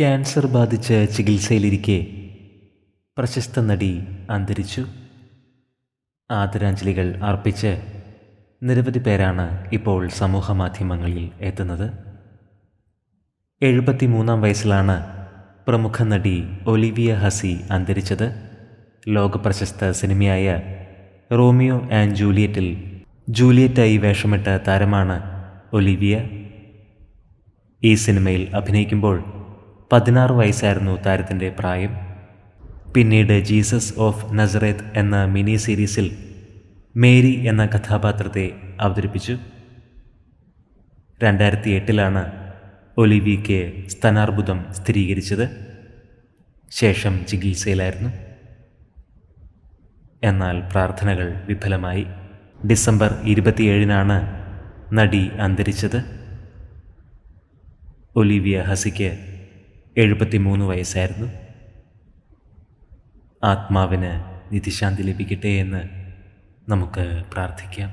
Cancer ബാധിച്ച് ചികിത്സയിലിരിക്കെ പ്രശസ്ത നടി അന്തരിച്ചു. ആദരാഞ്ജലികൾ അർപ്പിച്ച് നിരവധി പേരാണ് ഇപ്പോൾ സമൂഹമാധ്യമങ്ങളിൽ എത്തുന്നത്. എഴുപത്തിമൂന്നാം വയസ്സിലാണ് പ്രമുഖ നടി ഒലിവിയ ഹസി അന്തരിച്ചത്. ലോകപ്രശസ്ത സിനിമയായ റോമിയോ ആൻഡ് ജൂലിയറ്റിൽ ജൂലിയറ്റായി വേഷമിട്ട താരമാണ് ഒലിവിയ. ഈ സിനിമയിൽ അഭിനയിക്കുമ്പോൾ പതിനാറ് വയസ്സായിരുന്നു താരത്തിന്റെ പ്രായം. പിന്നീട് ജീസസ് ഓഫ് നസറേത്ത് എന്ന മിനി സീരീസിൽ മേരി എന്ന കഥാപാത്രത്തെ അവതരിപ്പിച്ചു. രണ്ടായിരത്തി എട്ടിലാണ് ഒലിവിക്ക് സ്തനാർബുദം സ്ഥിരീകരിച്ചത്. ശേഷം ചികിത്സയിലായിരുന്നു. എന്നാൽ പ്രാർത്ഥനകൾ വിഫലമായി. ഡിസംബർ ഇരുപത്തിയേഴിനാണ് നടി അന്തരിച്ചത്. ഒലിവിയ ഹസിക്ക് എഴുപത്തിമൂന്ന് വയസ്സായിരുന്നു. ആത്മാവിന് നിധിശാന്തി ലഭിക്കട്ടെ എന്ന് നമുക്ക് പ്രാർത്ഥിക്കാം.